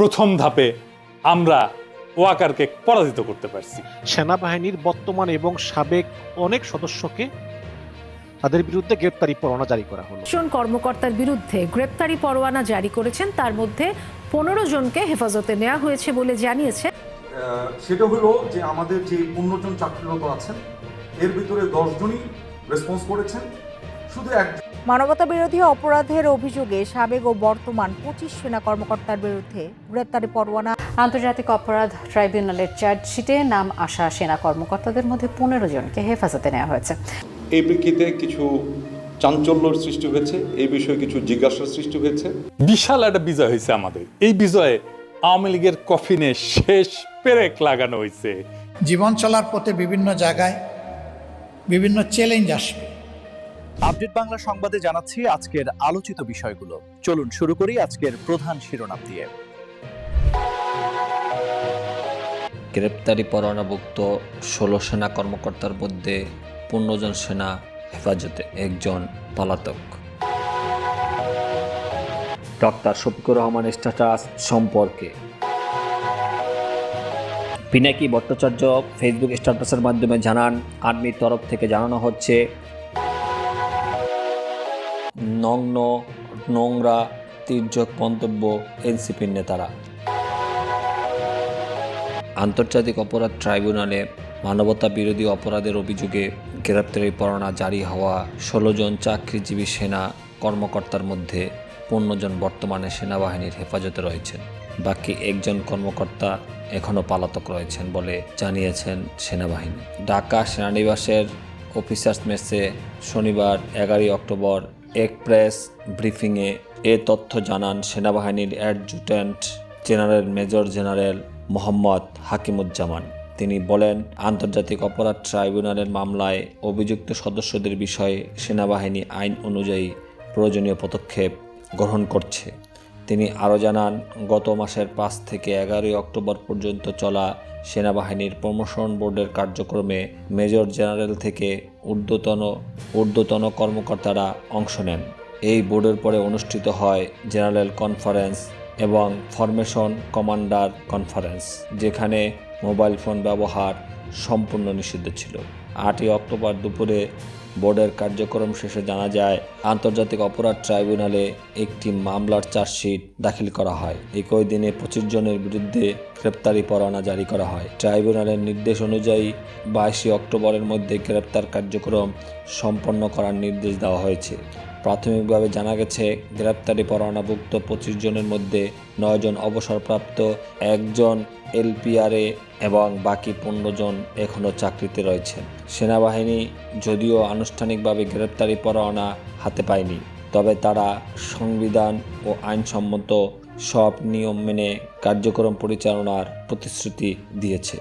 প্রথম ধাপে আমরা ওয়াকারকে পরাজিত করতে পারছি। সেনাবাহিনীর বর্তমান এবং সাবেক অনেক সদস্যকে তাদের বিরুদ্ধে গ্রেপ্তারি পরোয়ানা জারি করা হলো। জন কর্মকর্তার বিরুদ্ধে গ্রেপ্তারি পরোয়ানা জারি করেছেন। তার মধ্যে পনেরো জনকে হেফাজতে নেওয়া হয়েছে বলে জানিয়েছে। সেটা হলো যে আমাদের যে পনেরো জন চাকরিরত আছেন এর ভিতরে দশজনই রেসপন্স করেছেন। শুধু একজন মানবতা বিরোধী অপরাধের অভিযোগে সাবেক ও বর্তমান পঁচিশ সেনা কর্মকর্তার বিরুদ্ধে গ্রেপ্তারি পরোয়ানা। আন্তর্জাতিক অপরাধ ট্রাইব্যুনালের চার্জশিটে নাম আসা সেনা কর্মকর্তাদের মধ্যে পনেরো জনকে হেফাজতে নেওয়া হয়েছে। এই প্রেক্ষিতে কিছু চাঞ্চল্যর সৃষ্টি হয়েছে এই বিষয়ে কিছু জিজ্ঞাসার সৃষ্টি হয়েছে। বিশাল একটা বিজয় হয়েছে আমাদের। এই বিজয়ে আওয়ামী লীগের কফিনে শেষ পেরেক লাগানো হয়েছে। জীবন চলার পথে বিভিন্ন জায়গায় বিভিন্ন চ্যালেঞ্জ আসবে। আপডেট বাংলা সংবাদে জানাচ্ছি আজকের আলোচিত বিষয়গুলো। চলুন শুরু করি আজকের প্রধান শিরোনাম দিয়ে। গ্রেপ্তারি পরোয়ানাভুক্ত ষোলো সেনা কর্মকর্তার মধ্যে পনেরো জন সেনা হেফাজতে, একজন পলাতক। ডক্টর শফিকুর রহমান স্ট্যাটাস সম্পর্কে। পিনাকি ভট্টাচার্য ফেসবুক স্ট্যাটাসের মাধ্যমে জানান, আর্মির তরফ থেকে জানানো হচ্ছে নগ্ন, নোংরা, তির্যক মন্তব্য এনসিপির নেতারা। আন্তর্জাতিক অপরাধ ট্রাইব্যুনালে মানবতা বিরোধী অপরাধের অভিযোগে গ্রেপ্তারি পরোয়ানা জারি হওয়া ষোলো জন চাকরিজীবী সেনা কর্মকর্তার মধ্যে পনেরো জন বর্তমানে সেনাবাহিনীর হেফাজতে রয়েছেন। বাকি একজন কর্মকর্তা এখনও পলাতক রয়েছেন বলে জানিয়েছেন সেনাবাহিনী। ঢাকা সেনানিবাসের অফিসার্স মেসে শনিবার এগারোই অক্টোবর এক প্রেস ব্রিফিংয়ে এ তথ্য জানান সেনাবাহিনীর adjutant general major general Mohammad Hakimuzzaman. তিনি বলেন, আন্তর্জাতিক অপরাধ ট্রাইব্যুনালের মামলায় অভিযুক্ত সদস্যদের বিষয়ে সেনাবাহিনী আইন অনুযায়ী প্রয়োজনীয় পদক্ষেপ গ্রহণ করছে। তিনি আরও জানান, গত মাসের পাঁচ থেকে এগারোই অক্টোবর পর্যন্ত চলা সেনাবাহিনীর প্রমোশন বোর্ডের কার্যক্রমে মেজর জেনারেল থেকে ঊর্ধ্বতন ঊর্ধ্বতন কর্মকর্তারা অংশ নেন। এই বোর্ডের পরে অনুষ্ঠিত হয় জেনারেল কনফারেন্স এবং ফরমেশন কমান্ডার কনফারেন্স, যেখানে মোবাইল ফোন ব্যবহার সম্পূর্ণ নিষিদ্ধ ছিল। আটই অক্টোবর দুপুরে বোর্ডের কার্যক্রম শেষে জানা যায়, আন্তর্জাতিক অপরাধ ট্রাইব্যুনালে একটি মামলার চার্জশিট দাখিল করা হয়। একই দিনে পঁচিশ জনের বিরুদ্ধে গ্রেপ্তারি পরোয়ানা জারি করা হয়। ট্রাইব্যুনালের নির্দেশ অনুযায়ী বাইশে অক্টোবরের মধ্যে গ্রেপ্তার কার্যক্রম সম্পন্ন করার নির্দেশ দেওয়া হয়েছে। প্রাথমিকভাবে জানা গেছে, গ্রেপ্তারি পরোয়ানাভুক্ত পঁচিশ জনের মধ্যে নয়জন অবসরপ্রাপ্ত, একজন এলপিআরএ এবং বাকি পনেরো জন এখনও চাকরিতে রয়েছেন। সেনাবাহিনী যদিও আনুষ্ঠানিকভাবে গ্রেপ্তারি পরোয়ানা হাতে পায়নি, তবে তারা সংবিধান ও আইনসম্মত সব নিয়ম মেনে কার্যক্রম পরিচালনার প্রতিশ্রুতি দিয়েছে।